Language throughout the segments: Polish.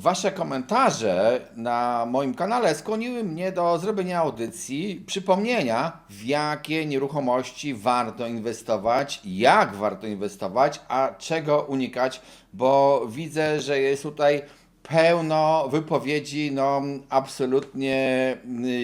Wasze komentarze na moim kanale skłoniły mnie do zrobienia audycji, przypomnienia, w jakie nieruchomości warto inwestować, jak warto inwestować, a czego unikać, bo widzę, że jest tutaj pełno wypowiedzi no, absolutnie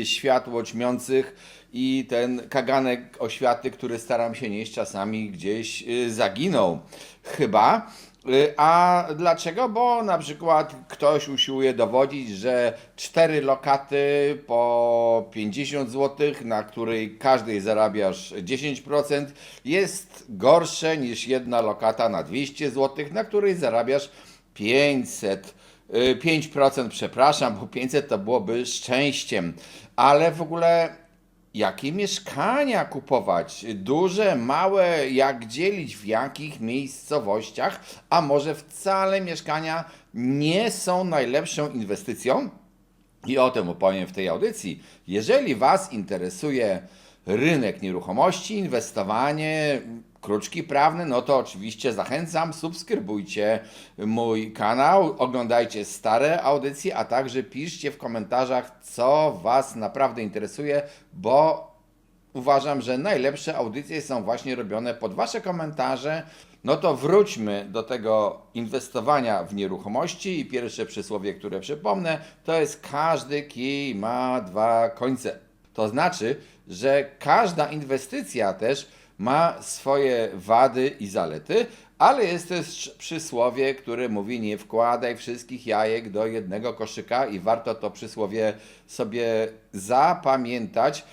y, światło ćmiących i ten kaganek oświaty, który staram się nieść czasami gdzieś y, zaginął. Chyba. Y, A dlaczego? Bo na przykład ktoś usiłuje dowodzić, że cztery lokaty po 50 zł, na której każdej zarabiasz 10%, jest gorsze niż jedna lokata na 200 zł, na której zarabiasz 500. y, 5%, przepraszam, bo 500 to byłoby szczęściem. Ale w ogóle Jakie mieszkania kupować? Duże, małe, jak dzielić, w jakich miejscowościach? A może wcale mieszkania nie są najlepszą inwestycją? I o tym opowiem w tej audycji. Jeżeli Was interesuje rynek nieruchomości, inwestowanie, kruczki prawne, no to oczywiście zachęcam, subskrybujcie mój kanał, oglądajcie stare audycje, a także piszcie w komentarzach, co Was naprawdę interesuje, bo uważam, że najlepsze audycje są właśnie robione pod Wasze komentarze. No to wróćmy do tego inwestowania w nieruchomości i pierwsze przysłowie, które przypomnę, to jest każdy kij ma dwa końce. To znaczy, że każda inwestycja też ma swoje wady i zalety, ale jest też przysłowie, które mówi nie wkładaj wszystkich jajek do jednego koszyka i warto to przysłowie sobie zapamiętać,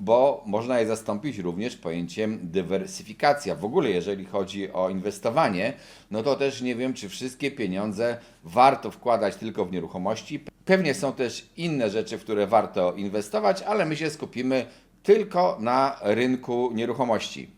bo można je zastąpić również pojęciem dywersyfikacja. W ogóle, jeżeli chodzi o inwestowanie, no to też nie wiem, czy wszystkie pieniądze warto wkładać tylko w nieruchomości. Pewnie są też inne rzeczy, w które warto inwestować, ale my się skupimy tylko na rynku nieruchomości.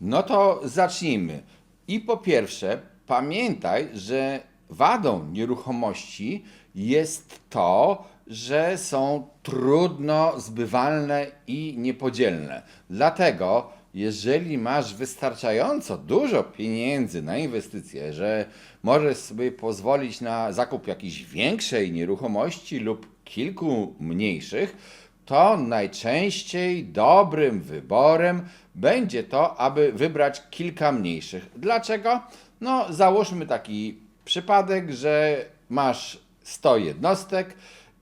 No to zacznijmy. I po pierwsze, pamiętaj, że wadą nieruchomości jest to, że są trudno zbywalne i niepodzielne. Dlatego, jeżeli masz wystarczająco dużo pieniędzy na inwestycje, że możesz sobie pozwolić na zakup jakiejś większej nieruchomości lub kilku mniejszych, to najczęściej dobrym wyborem będzie to, aby wybrać kilka mniejszych. Dlaczego? No, załóżmy taki przypadek, że masz 100 jednostek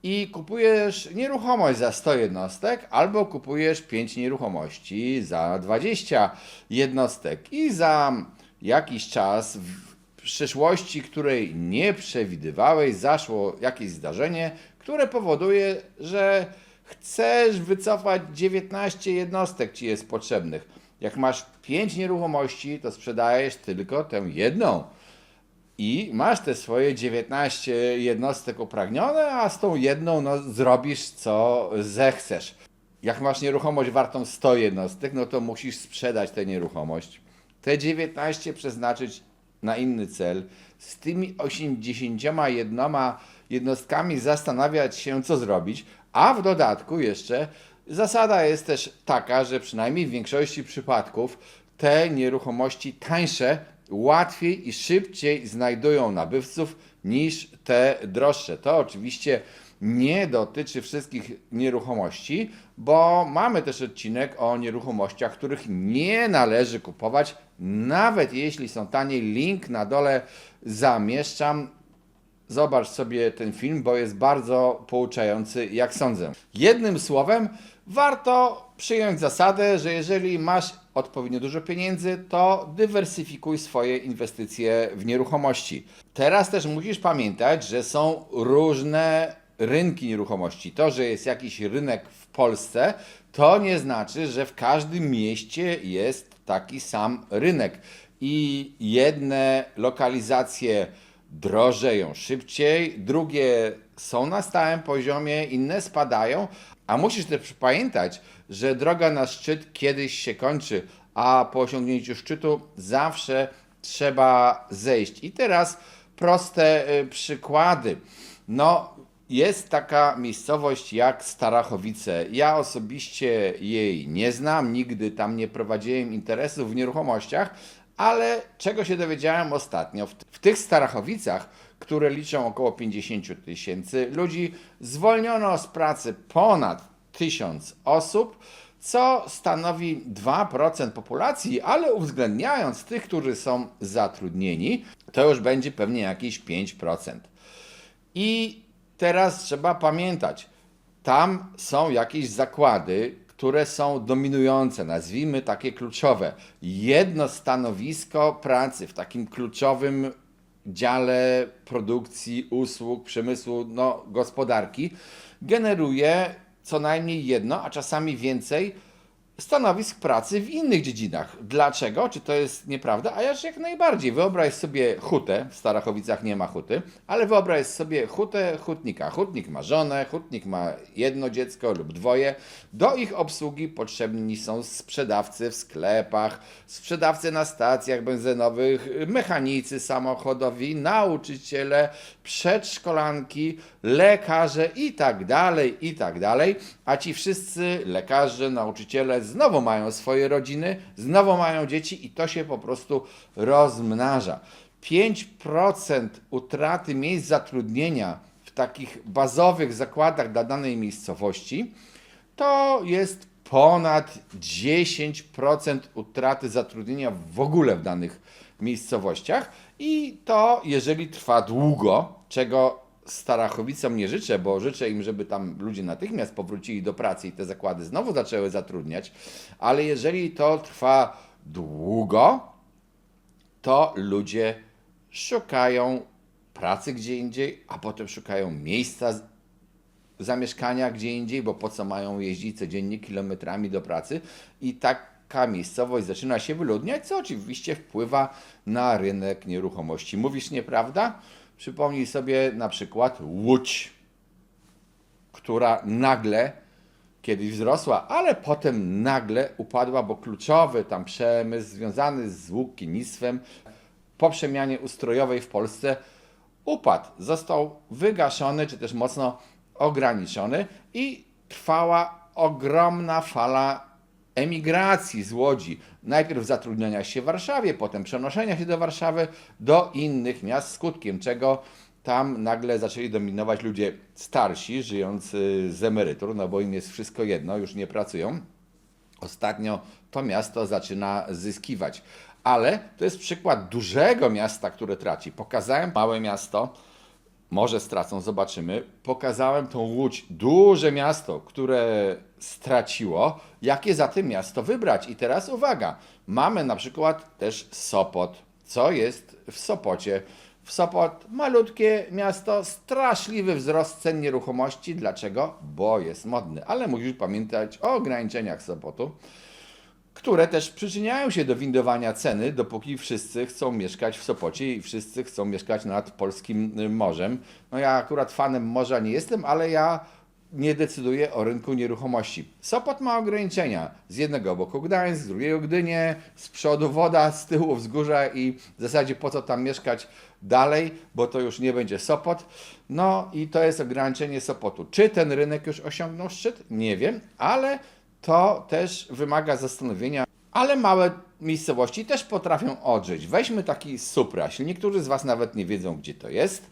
i kupujesz nieruchomość za 100 jednostek, albo kupujesz 5 nieruchomości za 20 jednostek i za jakiś czas w przyszłości, której nie przewidywałeś, zaszło jakieś zdarzenie, które powoduje, że chcesz wycofać 19 jednostek ci jest potrzebnych. Jak masz 5 nieruchomości, to sprzedajesz tylko tę jedną. I masz te swoje 19 jednostek upragnione, a z tą jedną no, zrobisz co zechcesz. Jak masz nieruchomość wartą 100 jednostek, no to musisz sprzedać tę nieruchomość. Te 19 przeznaczyć na inny cel. Z tymi 81 jednostkami zastanawiać się, co zrobić, a w dodatku jeszcze zasada jest też taka, że przynajmniej w większości przypadków te nieruchomości tańsze łatwiej i szybciej znajdują nabywców niż te droższe. To oczywiście nie dotyczy wszystkich nieruchomości, bo mamy też odcinek o nieruchomościach, których nie należy kupować, nawet jeśli są tanie. Link na dole zamieszczam. Zobacz sobie ten film, bo jest bardzo pouczający, jak sądzę. Jednym słowem, warto przyjąć zasadę, że jeżeli masz odpowiednio dużo pieniędzy, to dywersyfikuj swoje inwestycje w nieruchomości. Teraz też musisz pamiętać, że są różne rynki nieruchomości. To, że jest jakiś rynek w Polsce, to nie znaczy, że w każdym mieście jest taki sam rynek. I jedne lokalizacje drożeją szybciej, drugie są na stałym poziomie, inne spadają, a musisz też pamiętać, że droga na szczyt kiedyś się kończy, a po osiągnięciu szczytu zawsze trzeba zejść. I teraz proste y, przykłady. No, jest taka miejscowość jak Starachowice. Ja osobiście jej nie znam, nigdy tam nie prowadziłem interesów w nieruchomościach, ale czego się dowiedziałem ostatnio? W, w tych Starachowicach które liczą około 50 tysięcy ludzi. Zwolniono z pracy ponad 1000 osób, co stanowi 2% populacji, ale uwzględniając tych, którzy są zatrudnieni, to już będzie pewnie jakieś 5%. I teraz trzeba pamiętać, tam są jakieś zakłady, które są dominujące, nazwijmy takie kluczowe. Jedno stanowisko pracy w takim kluczowym dziale produkcji, usług, przemysłu, no, gospodarki generuje co najmniej jedno, a czasami więcej stanowisk pracy w innych dziedzinach. Dlaczego? Czy to jest nieprawda? A ja jak najbardziej. Wyobraź sobie hutę, w Starachowicach nie ma huty, ale wyobraź sobie hutę hutnika. Hutnik ma żonę, hutnik ma jedno dziecko lub dwoje. Do ich obsługi potrzebni są sprzedawcy w sklepach, sprzedawcy na stacjach benzynowych, mechanicy samochodowi, nauczyciele, przedszkolanki, lekarze i tak dalej, i tak dalej. A ci wszyscy lekarze, nauczyciele znowu mają swoje rodziny, znowu mają dzieci i to się po prostu rozmnaża. 5% utraty miejsc zatrudnienia w takich bazowych zakładach dla danej miejscowości to jest ponad 10% utraty zatrudnienia w ogóle w danych miejscowościach i to jeżeli trwa długo, czego Starachowicom nie życzę, bo życzę im, żeby tam ludzie natychmiast powrócili do pracy i te zakłady znowu zaczęły zatrudniać, ale jeżeli to trwa długo, to ludzie szukają pracy gdzie indziej, a potem szukają miejsca zamieszkania gdzie indziej, bo po co mają jeździć codziennie kilometrami do pracy i taka miejscowość zaczyna się wyludniać, co oczywiście wpływa na rynek nieruchomości. Mówisz nieprawda? Przypomnij sobie na przykład Łódź, która nagle kiedyś wzrosła, ale potem nagle upadła, bo kluczowy tam przemysł związany z łukiennictwem po przemianie ustrojowej w Polsce upadł, został wygaszony, czy też mocno ograniczony i trwała ogromna fala emigracji z Łodzi. Najpierw zatrudniania się w Warszawie, potem przenoszenia się do Warszawy, do innych miast, skutkiem czego tam nagle zaczęli dominować ludzie starsi, żyjący z emerytur, no bo im jest wszystko jedno, już nie pracują. Ostatnio to miasto zaczyna zyskiwać. Ale to jest przykład dużego miasta, które traci. Pokazałem małe miasto, może stracą, zobaczymy. Pokazałem tą Łódź, duże miasto, które straciło. Jakie za tym miasto wybrać? I teraz uwaga, mamy na przykład też Sopot. Co jest w Sopocie? W Sopot malutkie miasto, straszliwy wzrost cen nieruchomości. Dlaczego? Bo jest modny. Ale musisz pamiętać o ograniczeniach Sopotu które też przyczyniają się do windowania ceny, dopóki wszyscy chcą mieszkać w Sopocie i wszyscy chcą mieszkać nad polskim y, morzem. No ja akurat fanem morza nie jestem, ale ja nie decyduję o rynku nieruchomości. Sopot ma ograniczenia. Z jednego boku Gdańsk, z drugiego Gdynię, z przodu woda, z tyłu wzgórza i w zasadzie po co tam mieszkać dalej, bo to już nie będzie Sopot. No i to jest ograniczenie Sopotu. Czy ten rynek już osiągnął szczyt? Nie wiem, ale to też wymaga zastanowienia, ale małe miejscowości też potrafią odżyć. Weźmy taki Supraśl. Niektórzy z Was nawet nie wiedzą, gdzie to jest,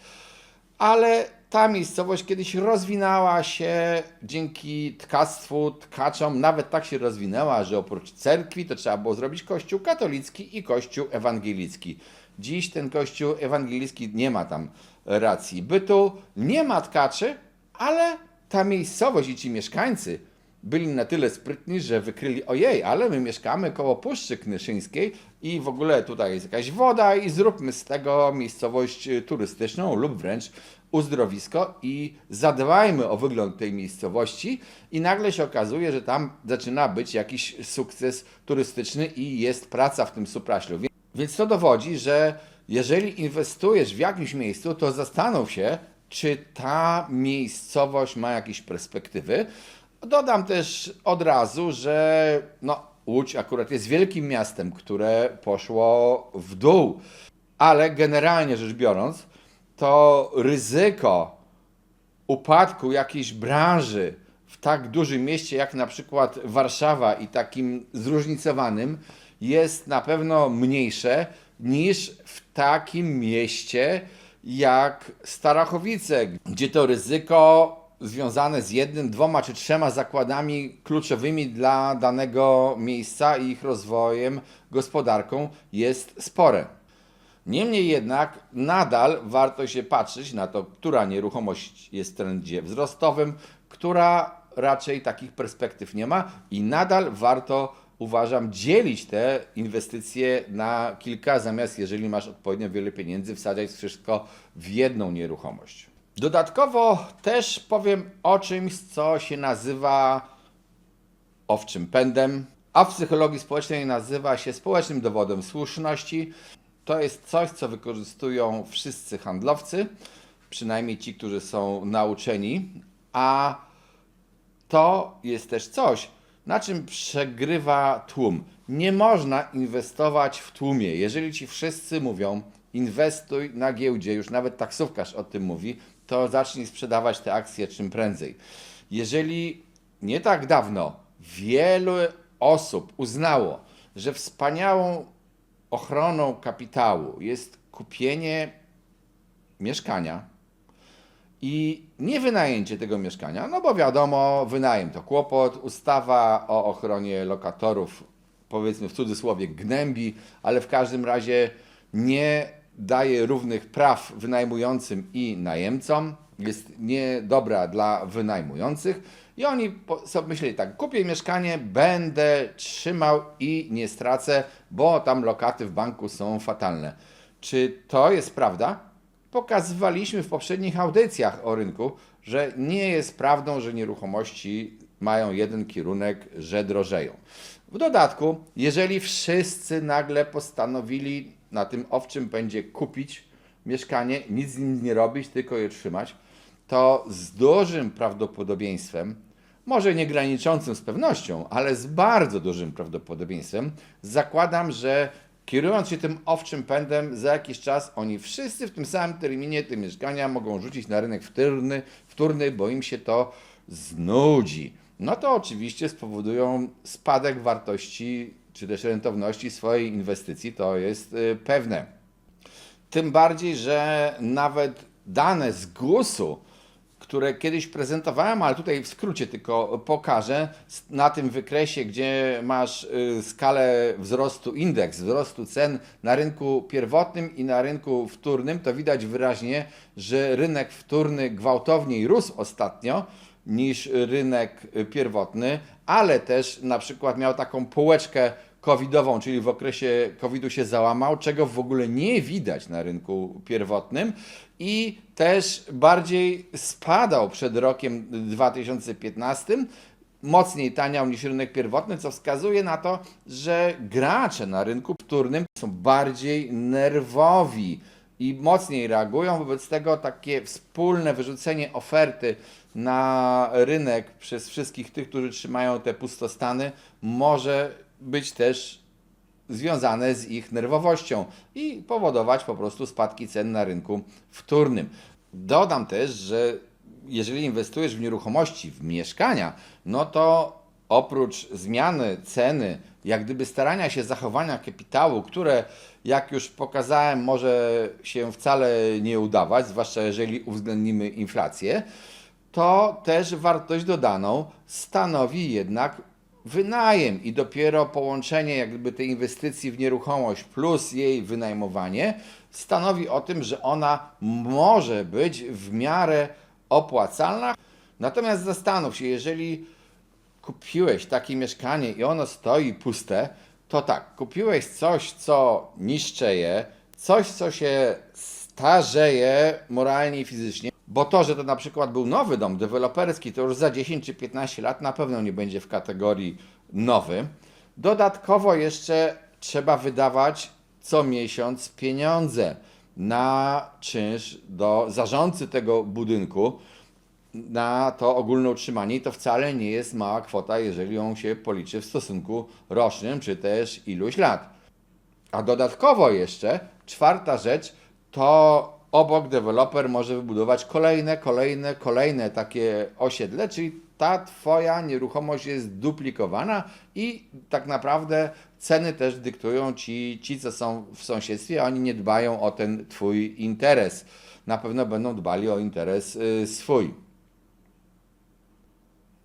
ale ta miejscowość kiedyś rozwinęła się dzięki tkactwu, tkaczom, nawet tak się rozwinęła, że oprócz cerkwi to trzeba było zrobić kościół katolicki i kościół ewangelicki. Dziś ten kościół ewangelicki nie ma tam racji bytu, nie ma tkaczy, ale ta miejscowość i ci mieszkańcy byli na tyle sprytni, że wykryli, ojej, ale my mieszkamy koło Puszczy Knyszyńskiej i w ogóle tutaj jest jakaś woda i zróbmy z tego miejscowość y, turystyczną lub wręcz uzdrowisko i zadbajmy o wygląd tej miejscowości i nagle się okazuje, że tam zaczyna być jakiś sukces turystyczny i jest praca w tym Supraślu. Więc to dowodzi, że jeżeli inwestujesz w jakimś miejscu, to zastanów się, czy ta miejscowość ma jakieś perspektywy. Dodam też od razu, że no, Łódź akurat jest wielkim miastem, które poszło w dół, ale generalnie rzecz biorąc, to ryzyko upadku jakiejś branży w tak dużym mieście jak na przykład Warszawa i takim zróżnicowanym jest na pewno mniejsze niż w takim mieście jak Starachowice, gdzie to ryzyko związane z jednym, dwoma czy trzema zakładami kluczowymi dla danego miejsca i ich rozwojem, gospodarką jest spore. Niemniej jednak nadal warto się patrzeć na to, która nieruchomość jest w trendzie wzrostowym, która raczej takich perspektyw nie ma i nadal warto, uważam, dzielić te inwestycje na kilka, zamiast jeżeli masz odpowiednio wiele pieniędzy, wsadzać wszystko w jedną nieruchomość. Dodatkowo też powiem o czymś, co się nazywa owczym pędem, a w psychologii społecznej nazywa się społecznym dowodem słuszności. To jest coś, co wykorzystują wszyscy handlowcy, przynajmniej ci, którzy są nauczeni, a to jest też coś, na czym przegrywa tłum. Nie można inwestować w tłumie. Jeżeli ci wszyscy mówią, inwestuj na giełdzie, już nawet taksówkarz o tym mówi, to zacznij sprzedawać te akcje czym prędzej. Jeżeli nie tak dawno wielu osób uznało, że wspaniałą ochroną kapitału jest kupienie mieszkania i nie wynajęcie tego mieszkania, no bo wiadomo, wynajem to kłopot, ustawa o ochronie lokatorów, powiedzmy w cudzysłowie, gnębi, ale w każdym razie nie daje równych praw wynajmującym i najemcom, jest niedobra dla wynajmujących i oni sobie myśleli tak, kupię mieszkanie, będę trzymał i nie stracę, bo tam lokaty w banku są fatalne. Czy to jest prawda? Pokazywaliśmy w poprzednich audycjach o rynku, że nie jest prawdą, że nieruchomości mają jeden kierunek, że drożeją. W dodatku, jeżeli wszyscy nagle postanowili na tym owczym pędzie kupić mieszkanie, nic z nim nie robić, tylko je trzymać, to z dużym prawdopodobieństwem, może nie graniczącym z pewnością, ale z bardzo dużym prawdopodobieństwem, zakładam, że kierując się tym owczym pędem, za jakiś czas oni wszyscy w tym samym terminie te mieszkania mogą rzucić na rynek wtórny, wtórny bo im się to znudzi. No to oczywiście spowodują spadek wartości czy też rentowności swojej inwestycji, to jest y, pewne. Tym bardziej, że nawet dane z GUS-u, które kiedyś prezentowałem, ale tutaj w skrócie tylko pokażę, na tym wykresie, gdzie masz y, skalę wzrostu, indeks wzrostu cen na rynku pierwotnym i na rynku wtórnym, to widać wyraźnie, że rynek wtórny gwałtowniej rósł ostatnio niż rynek y, pierwotny, ale też na przykład miał taką półeczkę covidową, czyli w okresie covidu się załamał, czego w ogóle nie widać na rynku pierwotnym i też bardziej spadał przed rokiem 2015, mocniej taniał niż rynek pierwotny, co wskazuje na to, że gracze na rynku wtórnym są bardziej nerwowi i mocniej reagują. Wobec tego takie wspólne wyrzucenie oferty na rynek przez wszystkich tych, którzy trzymają te pustostany, może być też związane z ich nerwowością i powodować po prostu spadki cen na rynku wtórnym. Dodam też, że jeżeli inwestujesz w nieruchomości, w mieszkania, no to oprócz zmiany ceny, jak gdyby starania się zachowania kapitału, które jak już pokazałem, może się wcale nie udawać, zwłaszcza jeżeli uwzględnimy inflację, to też wartość dodaną stanowi jednak wynajem i dopiero połączenie jak gdyby tej inwestycji w nieruchomość plus jej wynajmowanie stanowi o tym, że ona może być w miarę opłacalna. Natomiast zastanów się, jeżeli kupiłeś takie mieszkanie i ono stoi puste, to tak, kupiłeś coś, co niszczeje, coś, co się starzeje moralnie i fizycznie, bo to, że to na przykład był nowy dom deweloperski, to już za 10 czy 15 lat na pewno nie będzie w kategorii nowy. Dodatkowo jeszcze trzeba wydawać co miesiąc pieniądze na czynsz do zarządcy tego budynku, na to ogólne utrzymanie i to wcale nie jest mała kwota, jeżeli ją się policzy w stosunku rocznym, czy też iluś lat. A dodatkowo jeszcze, czwarta rzecz, to obok deweloper może wybudować kolejne, kolejne, kolejne takie osiedle, czyli ta Twoja nieruchomość jest duplikowana i tak naprawdę ceny też dyktują Ci, ci co są w sąsiedztwie, a oni nie dbają o ten Twój interes. na pewno będą dbali o interes y, swój.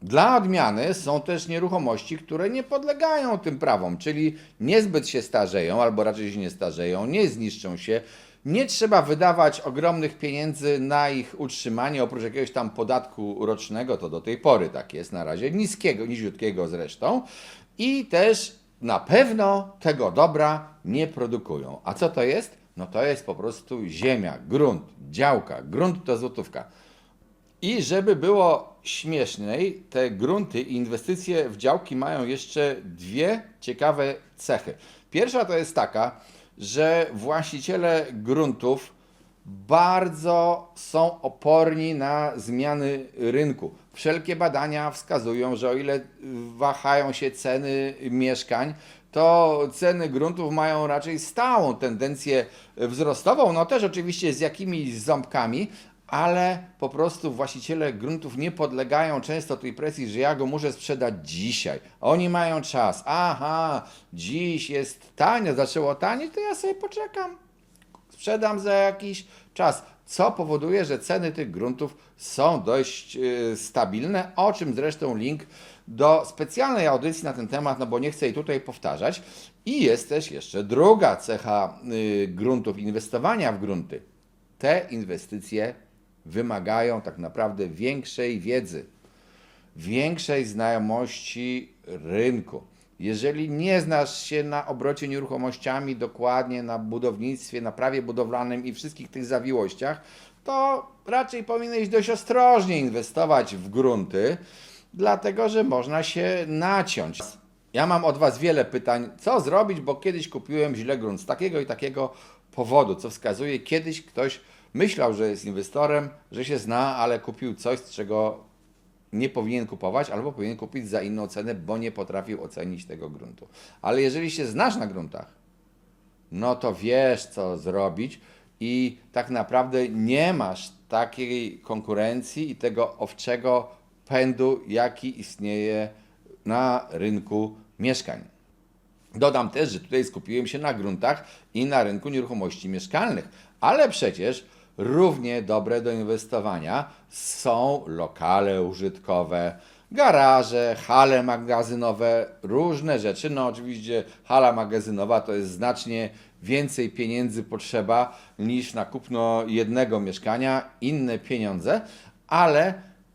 Dla odmiany są też nieruchomości, które nie podlegają tym prawom, czyli niezbyt się starzeją, albo raczej się nie starzeją, nie zniszczą się. Nie trzeba wydawać ogromnych pieniędzy na ich utrzymanie, oprócz jakiegoś tam podatku rocznego, to do tej pory tak jest na razie, niskiego, niziutkiego zresztą. I też na pewno tego dobra nie produkują. A co to jest? No to jest po prostu ziemia, grunt, działka. Grunt to złotówka. I żeby było śmieszniej, te grunty i inwestycje w działki mają jeszcze dwie ciekawe cechy. Pierwsza to jest taka, że właściciele gruntów bardzo są oporni na zmiany rynku. Wszelkie badania wskazują, że o ile wahają się ceny mieszkań, to ceny gruntów mają raczej stałą tendencję wzrostową, no też oczywiście z jakimiś ząbkami, ale po prostu właściciele gruntów nie podlegają często tej presji, że ja go muszę sprzedać dzisiaj. Oni mają czas. Aha, dziś jest tanio, zaczęło tanieć, to ja sobie poczekam. Sprzedam za jakiś czas. Co powoduje, że ceny tych gruntów są dość yy, stabilne, o czym zresztą link do specjalnej audycji na ten temat, no bo nie chcę jej tutaj powtarzać. I jest też jeszcze druga cecha yy, gruntów, inwestowania w grunty. Te inwestycje wymagają tak naprawdę większej wiedzy, większej znajomości rynku. Jeżeli nie znasz się na obrocie nieruchomościami dokładnie, na budownictwie, na prawie budowlanym i wszystkich tych zawiłościach, to raczej powinieneś dość ostrożnie inwestować w grunty, dlatego że można się naciąć. Ja mam od Was wiele pytań, co zrobić, bo kiedyś kupiłem źle grunt z takiego i takiego powodu, co wskazuje, kiedyś ktoś myślał, że jest inwestorem, że się zna, ale kupił coś, czego nie powinien kupować, albo powinien kupić za inną cenę, bo nie potrafił ocenić tego gruntu. Ale jeżeli się znasz na gruntach, no to wiesz, co zrobić i tak naprawdę nie masz takiej konkurencji i tego owczego pędu, jaki istnieje na rynku mieszkań. Dodam też, że tutaj skupiłem się na gruntach i na rynku nieruchomości mieszkalnych, ale przecież równie dobre do inwestowania są lokale użytkowe, garaże, hale magazynowe, różne rzeczy. No oczywiście hala magazynowa to jest znacznie więcej pieniędzy potrzeba niż na kupno jednego mieszkania, inne pieniądze, ale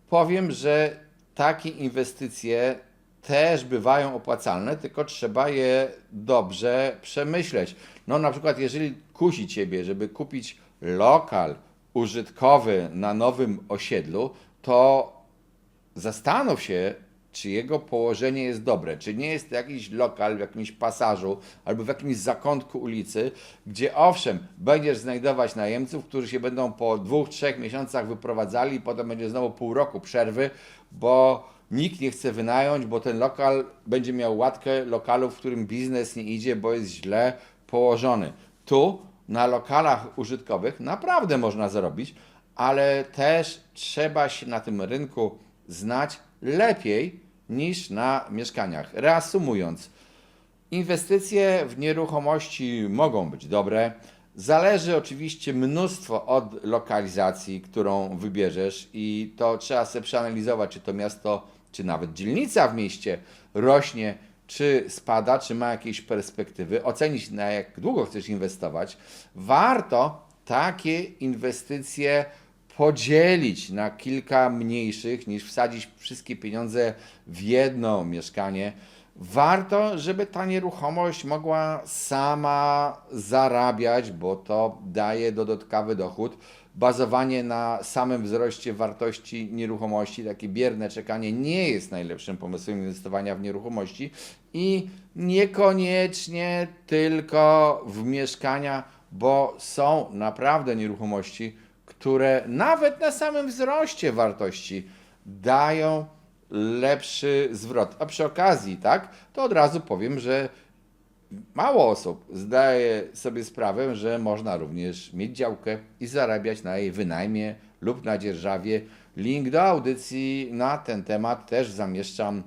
powiem, że takie inwestycje też bywają opłacalne, tylko trzeba je dobrze przemyśleć. No na przykład jeżeli kusi Ciebie, żeby kupić lokal użytkowy na nowym osiedlu, to zastanów się, czy jego położenie jest dobre, czy nie jest to jakiś lokal w jakimś pasażu albo w jakimś zakątku ulicy, gdzie owszem, będziesz znajdować najemców, którzy się będą po dwóch, trzech miesiącach wyprowadzali i potem będzie znowu pół roku przerwy, bo nikt nie chce wynająć, bo ten lokal będzie miał łatkę lokalu, w którym biznes nie idzie, bo jest źle położony. Tu na lokalach użytkowych naprawdę można zarobić, ale też trzeba się na tym rynku znać lepiej niż na mieszkaniach. Reasumując, inwestycje w nieruchomości mogą być dobre. Zależy oczywiście mnóstwo od lokalizacji, którą wybierzesz, i to trzeba sobie przeanalizować, czy to miasto, czy nawet dzielnica w mieście rośnie czy spada, czy ma jakieś perspektywy, ocenić na jak długo chcesz inwestować. Warto takie inwestycje podzielić na kilka mniejszych, niż wsadzić wszystkie pieniądze w jedno mieszkanie. Warto, żeby ta nieruchomość mogła sama zarabiać, bo to daje dodatkowy dochód. Bazowanie na samym wzroście wartości nieruchomości, takie bierne czekanie nie jest najlepszym pomysłem inwestowania w nieruchomości i niekoniecznie tylko w mieszkania, bo są naprawdę nieruchomości, które nawet na samym wzroście wartości dają lepszy zwrot. A przy okazji, tak, to od razu powiem, że mało osób zdaje sobie sprawę, że można również mieć działkę i zarabiać na jej wynajmie lub na dzierżawie. Link do audycji na ten temat też zamieszczam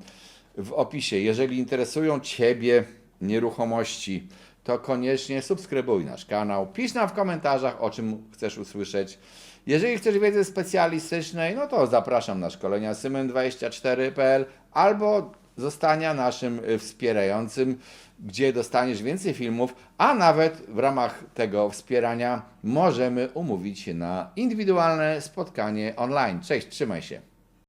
w opisie. Jeżeli interesują Ciebie nieruchomości, to koniecznie subskrybuj nasz kanał, pisz nam w komentarzach, o czym chcesz usłyszeć. Jeżeli chcesz wiedzy specjalistycznej, no to zapraszam na szkolenia symen24.pl albo zostania naszym wspierającym, gdzie dostaniesz więcej filmów, a nawet w ramach tego wspierania możemy umówić się na indywidualne spotkanie online. Cześć, trzymaj się.